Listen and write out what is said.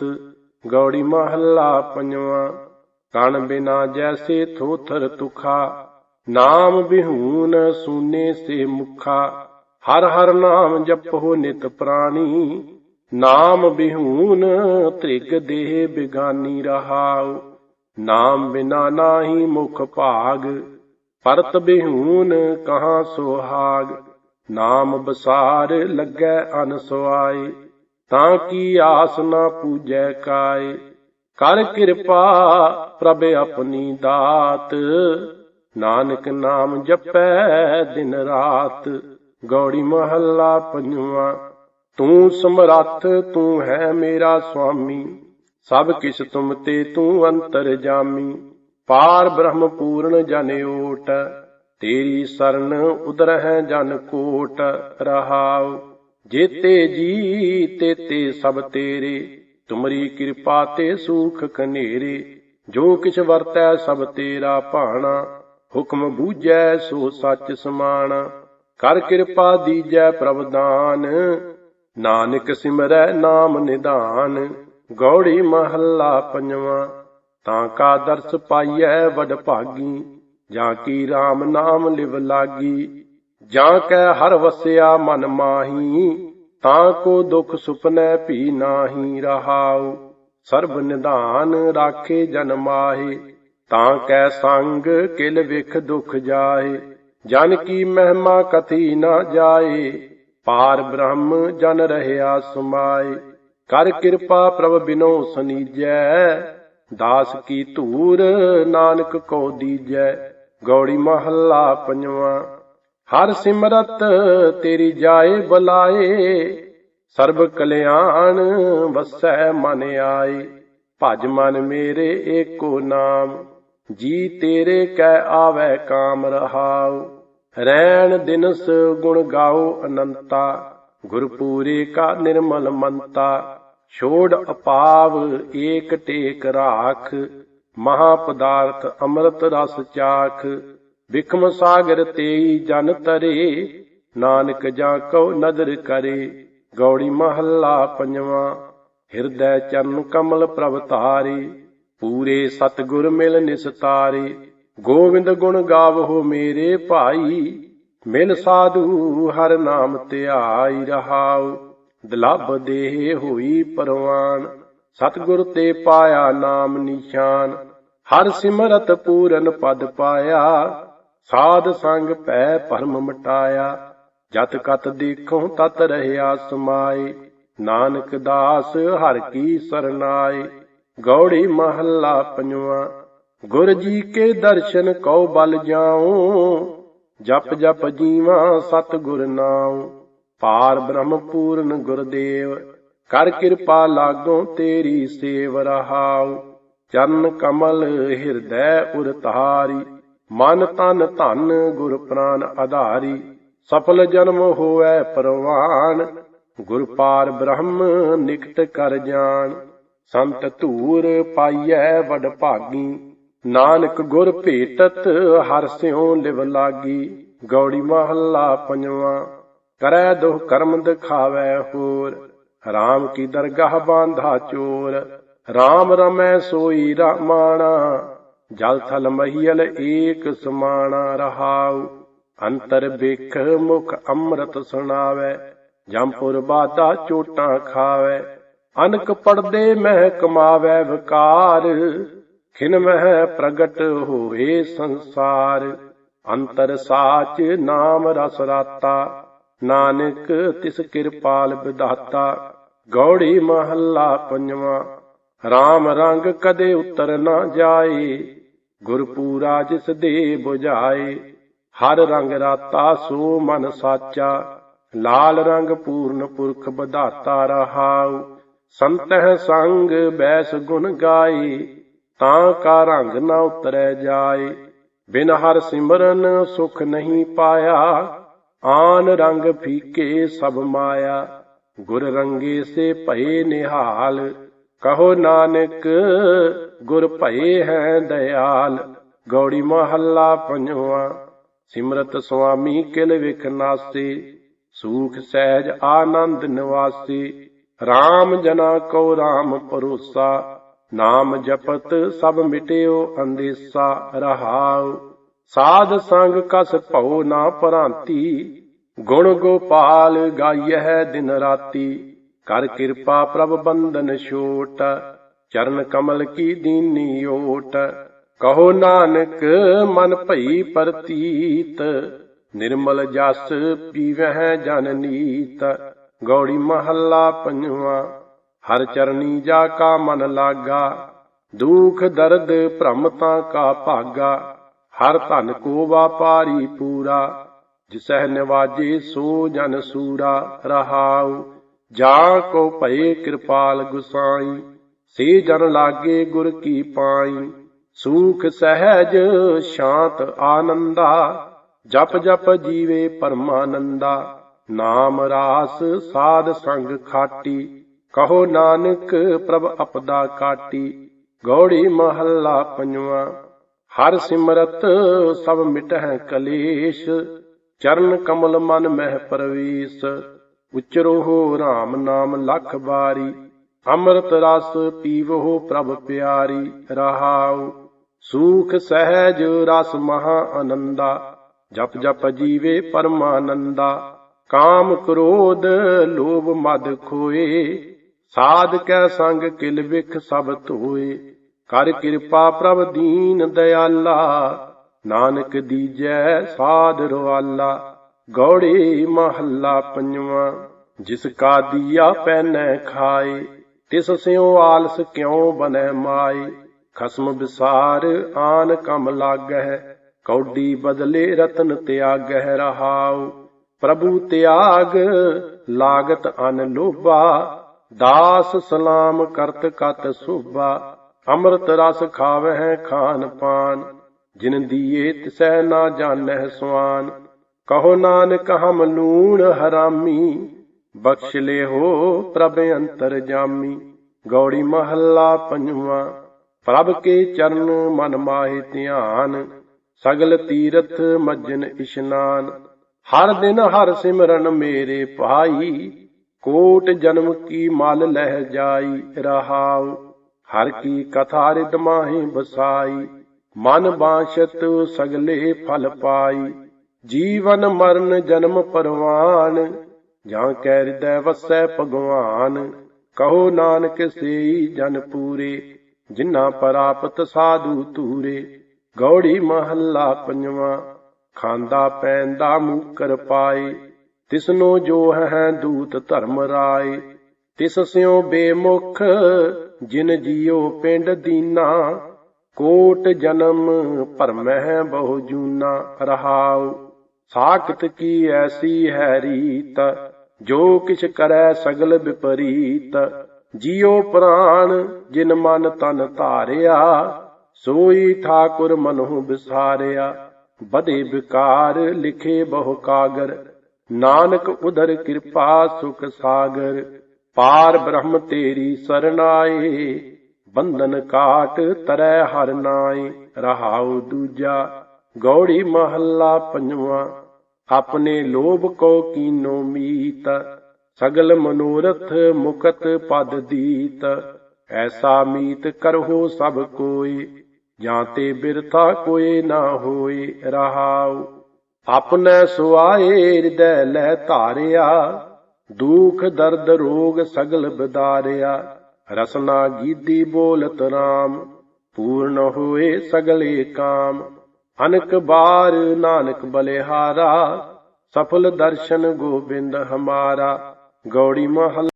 ਦਾਸ ਗੌੜੀ ਮਹੱਲਾ ਪੰਜਵਾਂ। ਕਣ ਬਿਨਾ ਜੈਸੇ ਥੋਥਰ ਤੁਖਾ, ਨਾਮ ਬਿਹੂਨ ਸੂਨੇ ਸੇ ਮੁਖਾ। ਹਰ ਹਰ ਨਾਮ ਜਪੋ ਨਿਤ ਪ੍ਰਾਣੀ ਨਾਮ ਬਿਹੂਨ ਤ੍ਰਿਗ ਦੇਹ ਬਿਗਾਨੀ ਰਹਾਉ। ਨਾਮ ਬਿਨਾ ਨਾਹੀ ਮੁਖ ਭਾਗ, ਪਰਤ ਬਿਹੂਨ ਕਹਾ ਸੁਹਾਗ ਨਾਮ ਬਸਾਰ ਲੱਗੈ ਅਨਸਵਾਈ ਤਾਂ ਕੀ ਆਸ ਨਾ ਪੂਜੈ ਕਾਏ? ਕਰ ਕਿਰਪਾ ਪ੍ਰਭ ਆਪਣੀ ਦਾਤ। ਨਾਨਕ ਨਾਮ ਜਪੈ ਦਿਨ ਰਾਤ। ਗੌੜੀ ਮਹੱਲਾ ਪੰਜਵਾਂ। ਤੂੰ ਸਮਰੱਥ, ਤੂੰ ਹੈ ਮੇਰਾ ਸੁਆਮੀ। ਸਭ ਕਿਛ ਤੁਮ ਤੇ ਤੂੰ ਅੰਤਰ ਜਾਮੀ। ਪਾਰ ਬ੍ਰਹਮ ਪੂਰਨ ਜਨ ਓਟ। ਤੇਰੀ ਸਰਨ ਉਦਰ ਹੈ ਜਨ ਕੋਟ। ਰਹਾਉ। ਜੇਤੇ ਜੀ ਤੇਤੇ ਸਭ ਤੇਰੇ, ਤੁਮਰੀ ਕਿਰਪਾ ਤੇ ਸੂਖ ਕਨੇਰੇ। ਜੋ ਕਿਛ ਵਰਤੈ ਸਭ ਤੇਰਾ ਭਾਣਾ, ਹੁਕਮ ਬੂਝੈ ਸੋ ਸੱਚ ਸਮਾਣਾ। ਕਰ ਕਿਰਪਾ ਦੀਜੈ ਪ੍ਰਭਦਾਨ ਨਾਨਕ ਸਿਮਰੈ ਨਾਮ ਨਿਧਾਨ। ਗੌੜੀ ਮਹੱਲਾ ਪੰਜਵਾਂ, ਤਾਂ ਕਾ ਦਰਸ ਪਾਈਐ ਵਡ ਭਾਗੀ, ਜਾਂ ਕੀ RAM ਨਾਮ ਲਿਵ ਲਾਗੀ। ਜਾਂ ਕੈ ਹਰ ਵਸਿਆ ਮਨ ਮਾਹੀ, ਤਾਂ ਕੋ ਦੁਖ ਸੁਪਨੈ ਭੀ ਨਾਹੀ ਰਹਾਉ। ਸਰਬ ਨਿਧਾਨ ਰਾਖੇ ਜਨ ਮਾਹੇ, ਤਾਂ ਕੈ ਸੰਗ ਕਿਲ ਵਿਖ ਦੁਖ ਜਾਏ ਜਨ ਕੀ ਮਹਿਮਾ ਕਥੀ ਨਾ ਜਾਏ, ਪਾਰ ਬ੍ਰਹਮ ਜਨ ਰਹਿਆ ਸੁਮਾਏ। ਕਰ ਕਿਰਪਾ ਪ੍ਰਭ ਬਿਨੋ ਸਨੀਜੈ, ਦਾਸ ਕੀ ਧੂਰ ਨਾਨਕ ਕੋ ਦੀਜੈ। ਗੌੜੀ ਮਹੱਲਾ ਪੰਜਵਾਂ। ਹਰ ਸਿਮਰਤ ਤੇਰੀ ਜਾਏ ਬੁਲਾਏ, ਸਰਬ ਕਲਿਆਣ ਵਸੈ ਮਨ ਆਏ। ਭਜ ਮਨ ਮੇਰੇ ਏਕੋ ਨਾਮ, ਜੀ ਤੇਰੇ ਕਹਿ ਆਵੈ ਕਾਮ ਰਹਾਉ। ਰੈਣ ਦਿਨਸ ਗੁਣ ਗਾਓ ਅਨੰਤਾ, ਗੁਰਪੂਰੇ ਕਾ ਨਿਰਮਲ ਮੰਤਾ। ਛੋੜ ਅਪਾਵ ਏਕ ਟੇਕ ਰਾਖ, ਮਹਾ ਪਦਾਰਥ ਅੰਮ੍ਰਿਤ ਰਸ ਚਾਖ। ਵਿਖਮ ਸਾਗਰ ਤੇਈ ਜਨ ਤਰੇ, ਨਾਨਕ ਜਾਂ ਕਉ ਨਦਰ ਕਰੇ। ਗੌੜੀ ਮਹੱਲਾ ਪੰਜਵਾਂ, ਹਿਰਦੈ ਚਰਨ ਕਮਲ ਪ੍ਰਭ ਧਾਰੇ। ਪੂਰੇ ਸਤਗੁਰ ਮਿਲ ਨਿਸਤਾਰੇ ਗੋਵਿੰਦ ਗੁਣ ਗਾਵੋ ਮੇਰੇ ਭਾਈ। ਮਿਲ ਸਾਧੂ ਹਰ ਨਾਮ ਧਿਆਈ ਰਹਾਉ। ਦਲਬ ਦੇਹ ਹੋਈ ਪਰਵਾਨ। ਸਤਗੁਰ ਤੇ ਪਾਇਆ ਨਾਮ ਨਿਸ਼ਾਨ। ਹਰ ਸਿਮਰਤ ਪੂਰਨ ਪਦ ਪਾਇਆ। ਸਾਧ ਸੰਗ ਪੈ ਭਰਮ ਮਟਾਇਆ, ਜਤ ਕਤ ਦੇਖੋ ਤਤ ਰਹਿਆ ਸਮਾਏ ਨਾਨਕ ਦਾਸ ਹਰ ਕੀ ਸਰਨਾਏ। ਗੌੜੀ ਮਹੱਲਾ ਪੰਜਵਾਂ, ਗੁਰ ਜੀ ਕੇ ਦਰਸ਼ਨ ਕਉ ਬਲ ਜਾਉ, ਜਪ ਜਪ ਜੀਵਾ ਸਤ ਗੁਰ ਨਾਉ। ਪਾਰ ਬ੍ਰਹਮ ਪੂਰਨ ਗੁਰਦੇਵ, ਕਰ ਕਿਰਪਾ ਲਾਗੋ ਤੇਰੀ ਸੇਵ ਰਹਾਉ। ਚਰਨ ਕਮਲ ਹਿਰਦੈ ਉਰ ਧਾਰੀ ਮਨ ਤਨ ਧਨ ਗੁਰ ਪ੍ਰਾਨ ਆਧਾਰੀ, ਸਫਲ ਜਨਮ ਹੋਐ ਪਰਵਾਨ। ਗੁਰ ਪਾਰ ਬ੍ਰਹਮ ਨਿਕਟ ਕਰ ਜਾਣ, ਸੰਤ ਧੂਰ ਪਾਈਐ ਵਡ ਭਾਗੀ। ਨਾਨਕ ਗੁਰ ਭੇਟਤ ਹਰ ਸਿਉ ਲਿਵ ਲਾਗੀ, ਗੌੜੀ ਮਹੱਲਾ ਪੰਜਵਾਂ। ਕਰੈ ਦੁਹ ਕਰਮ ਦਿਖਾਵੈ ਹੋਰ, ਰਾਮ ਕੀ ਦਰਗਾਹ ਬਾਂਧਾ ਚੋਰ। ਰਾਮ ਰਮੈ ਸੋਈ ਰਾਮਾਣਾ। ਜਲ ਥਲ ਮਹੀਲ ਏਕ ਸਮਾਣਾ ਰਹਾਉ, ਅੰਤਰ ਵੇਖ ਮੁਖ ਅੰਮ੍ਰਿਤ ਸੁਣਾਵੇ ਜੰਪੁਰ ਬਾਦਾ ਚੋਟਾਂ ਖਾਵੇ, ਅਨਕ ਪੜਦੇ ਮਹਿ ਕਮਾਵੇ ਵਿਕਾਰ, ਖਿਨ ਮਹਿ ਪ੍ਰਗਟ ਹੋਵੇ ਸੰਸਾਰ, ਅੰਤਰ ਸਾਚ ਨਾਮ ਰਸ ਰਾਤਾ, ਨਾਨਕ ਤਿਸ ਕਿਰਪਾਲ ਵਿਦਾਤਾ ਗੌੜੀ ਮਹੱਲਾ ਪੰਜਵਾਂ RAM ਰੰਗ ਕਦੇ ਉਤਰ ਨਾ ਜਾਏ ਗੁਰਪੂਰਾ ਜਿਸ ਦੇ 부ਝਾਏ ਹਰ ਰੰਗ ਰਾਤਾ ਸੋ ਮਨ ਸਾਚਾ, ਲਾਲ ਰੰਗ ਪੂਰਨ ਪੁਰਖ ਬਧਾਤਾ ਰਹਾਉ। ਸੰਤਹਿ ਸੰਗ ਬੈਸ ਗੁਣ ਗਾਏ, ਤਾਂ ਕਾ ਰੰਗ ਨਾ ਉਤਰੈ ਜਾਏ। ਬਿਨ ਹਰ ਸਿਮਰਨ ਸੁਖ ਨਹੀਂ ਪਾਇਆ, ਆਨ ਰੰਗ ਫੀਕੇ ਸਭ ਮਾਇਆ। ਗੁਰ ਰੰਗੇ ਸੇ ਭਏ ਨਿਹਾਲ, ਕਹੋ ਨਾਨਕ ਗੁਰ ਭਏ ਹੈ ਦਇਆਲ, ਗੌੜੀ ਮਹੱਲਾ ਪੰਜਵਾਂ। ਸਿਮਰਤ ਸੁਆਮੀ ਕਿਲ ਵਿਖ ਨਾਸੇ ਸੂਖ ਸਹਿਜ ਆਨੰਦ ਨਿਵਾਸੀ RAM ਜਨਾ ਕੋ RAM ਭਰੋਸਾ, ਨਾਮ ਜਪਤ ਸਭ ਮਿਟਿਓ ਅੰਦੇਸਾ, ਰਹਾਉ। ਸਾਧ ਸੰਗ ਕਸ ਭਉ ਨਾ ਭਰਾਂਤੀ, ਗੁਣ ਗੋਪਾਲ ਗਾਈਐ ਦਿਨ ਰਾਤੀ। ਕਰ ਕਿਰਪਾ ਪ੍ਰਭ ਬੰਦਨ ਛੋਟ ਚਰਨ ਕਮਲ ਕੀ ਦੀਨੀ ਓਟ? ਕਹੋ ਨਾਨਕ, ਮਨ ਭਈ ਪ੍ਰਤੀਤ। ਨਿਰਮਲ ਜਸ ਪੀਵਹਿ ਜਨ ਨੀਤ। ਗੌੜੀ ਮਹੱਲਾ ਪੰਜਵਾ। ਹਰ ਚਰਨੀ ਜਾ ਕਾ ਮਨ ਲਾਗਾ। ਦੁਖ ਦਰਦ ਭ੍ਰਮਤਾ ਕਾ ਭਾਗਾ। ਹਰ ਧਨ ਕੋ ਵਾਪਾਰੀ ਪੂਰਾ। ਜਿਸਹਿ ਨਿਵਾਜੇ ਸੋ ਜਨ ਸੂਰਾ। ਰਹਾਉ, ਜਾ ਕੋ ਭਏ ਕਿਰਪਾਲ ਗੁਸਾਈ। ਸੇ ਜਨ ਲਾਗੇ ਗੁਰ ਕੀ ਪਾਈ। ਸੂਖ ਸਹਿਜ ਸ਼ਾਂਤ ਆਨੰਦਾ, ਜਪ ਜਪ ਜੀਵੇ ਪਰਮਾਨੰਦਾ। ਨਾਮ ਰਾਸ ਸਾਧ ਸੰਗ ਖਾਟੀ, ਕਹੋ ਨਾਨਕ ਪ੍ਰਭ ਅਪਦਾ ਕਾਟੀ। ਗੌੜੀ ਮਹੱਲਾ ਪੰਜਵਾ, ਹਰ ਸਿਮਰਤ ਸਭ ਮਿਟਹਿ ਕਲੇਸ਼। ਚਰਨ ਕਮਲ ਮਨ ਮਹਿ ਪਰਵੇਸ਼, ਉਚਰੋ ਰਾਮ ਨਾਮ ਲਖ ਬਾਰੀ ਅੰਮ੍ਰਿਤ ਰਸ ਪੀਵੋ ਪ੍ਰਭ ਪਿਆਰੀ, ਰਹਾਉ। ਸੂਖ ਸਹਿਜ ਰਸ ਮਹਾ ਆਨੰਦਾ, ਜਪ ਜਪ ਜੀਵੇ ਪਰਮਾਨੰਦਾ। ਕਾਮ ਕ੍ਰੋਧ ਲੋਭ ਮਦ ਖੋਏ, ਸਾਧ ਕੈ ਸੰਗ ਕਿਲ ਵਿਖ ਸਭ ਧੋਏ। ਕਰ ਕਿਰਪਾ ਪ੍ਰਭ ਦੀਨ ਦਇਆਲਾ ਨਾਨਕ ਦੀਜੈ ਸਾਧ ਰਵਾਲਾ। ਗੌੜੇ ਮਹੱਲਾ ਪੰਜਵਾ, ਜਿਸ ਕਾ ਦੀਆ ਪੈਨੈ ਖਾਏ। ਤਿਸ ਸਿਉ ਆਲਸ ਕਿਉ ਬਨੈ ਮਾਏ? ਖਸਮ ਵਿਸਾਰ ਆਨ ਕਮ ਲਾਗੈ ਕੌਡੀ ਬਦਲੇ ਰਤਨ ਤਿਆਗਹਿ ਰਹਾਉ। ਪ੍ਰਭੂ ਤਿਆਗ ਲਾਗਤ ਅਨ ਲੋਭਾ, ਦਾਸ ਸਲਾਮ ਕਰਤ ਕਤ ਸੋਭਾ। ਅੰਮ੍ਰਿਤ ਰਸ ਖਾਵਹਿ ਖਾਨ ਪਾਨ, ਜਿਨ ਦੀਏ ਤਿਸੈ ਨਾ ਜਾਣਹਿ ਸੁਆਨ। ਕਹੋ ਨਾਨਕ ਹਮ ਲੂਣ ਹਰਾਮੀ ਬਖਸ਼ ਲੈ ਹੋ ਪ੍ਰਭ ਅੰਤਰ ਜਾਮੀ। ਗੌੜੀ ਮਹੱਲਾ ਪੰਜਵਾ। ਪ੍ਰਭ ਕੇ ਚਰਨ ਮਨ ਮਾਹੇ ਧਿਆਨ। ਸਗਲ ਤੀਰਥ ਮਜਨ ਇਸ਼ਨਾਨ। ਹਰ ਦਿਨ ਹਰ ਸਿਮਰਨ ਮੇਰੇ ਭਾਈ। ਕੋਟ ਜਨਮ ਕੀ ਮਲ ਲਹਿ ਜਾਈ ਰਹਾਉ। ਹਰ ਕੀ ਕਥਾ ਰਿਦ ਮਾਹੀ ਬਸਾਈ ਮਨ ਬਾਸ਼ਤ ਸਗਲੇ ਫਲ ਪਾਈ। ਜੀਵਨ ਮਰਨ ਜਨਮ ਪਰਵਾਨ। ਜਾਂ ਕੈ ਹਿਰਦੈ ਵਸੈ ਭਗਵਾਨ, ਕਹੋ ਨਾਨਕ ਸੇਈ ਜਨ ਪੂਰੇ, ਜਿਨ੍ਹਾਂ ਪ੍ਰਾਪਤ ਸਾਧੂ ਤੂਰੇ ਗੌੜੀ ਮਹੱਲਾ ਪੰਜਵਾ, ਖਾਂਦਾ ਪੈਂਦਾ ਮੂਕਰ ਪਾਏ। ਤਿਸਨੋ ਜੋ ਹੈ ਦੂਤ ਧਰਮ ਰਾਏ, ਤਿਸ ਸਿਉ ਬੇਮੁਖ, ਜਿਨ ਜੀਉ ਪਿੰਡ ਦੀਨਾ। ਕੋਟ ਜਨਮ ਭਰਮਹਿ ਬਹੁ ਜੂਨਾ ਰਹਾਉ, ਸਾਖਤ ਕੀ ਐਸੀ ਹੈ ਰੀਤ ਜੋ ਕਿਛ ਕਰੈ ਸਗਲ ਵਿਪਰੀਤ, ਜੀਉ ਪ੍ਰਾਣ ਜਿਨ ਮਨ ਤਨ ਧਾਰਿਆ, ਸੋਈ ਠਾਕੁਰ ਮਨਹੁ ਵਿਸਾਰਿਆ ਬਦੇ ਵਿਕਾਰ ਲਿਖੇ ਬਹੁ ਕਾਗਰ, ਨਾਨਕ ਉਦਰ ਕਿਰਪਾ ਸੁਖ ਸਾਗਰ। ਪਾਰ ਬ੍ਰਹਮ ਤੇਰੀ ਸਰਨਾਏ, ਬੰਧਨ ਕਾਟ ਤਰੈ ਹਰ ਨਾਏ, ਰਹਾਉ ਦੂਜਾ, ਗੌੜੀ ਮਹੱਲਾ ਪੰਜਵਾ। ਆਪਣੇ ਲੋਭ ਕੋ ਕੀਨੋ ਮੀਤ, ਸਗਲ ਮਨੋਰਥ ਮੁਕਤ ਪਦ ਦੀਤ। ਐਸਾ ਮੀਤ ਕਰਹੁ ਸਭ ਕੋਈ ਜਾਂ ਤੇ ਬਿਰਥਾ ਕੋਈ ਨਾ ਹੋਏ ਰਹਾਉ। ਆਪਨੇ ਸੁਆਏ ਹਿਰਦੈ ਲੈ ਧਾਰਿਆ, ਦੁਖ ਦਰਦ ਰੋਗ ਸਗਲ ਬਦਾਰਿਆ। ਰਸਨਾ ਗੀਦੀ ਬੋਲਤ ਰਾਮ, ਪੂਰਨ ਹੋਏ ਸਗਲੇ ਕਾਮ। ਅਨਕ ਬਾਰ ਨਾਨਕ ਬਲਿਹਾਰਾ ਸਫਲ ਦਰਸ਼ਨ ਗੋਬਿੰਦ ਹਮਾਰਾ ਗੌੜੀ ਮਹਲ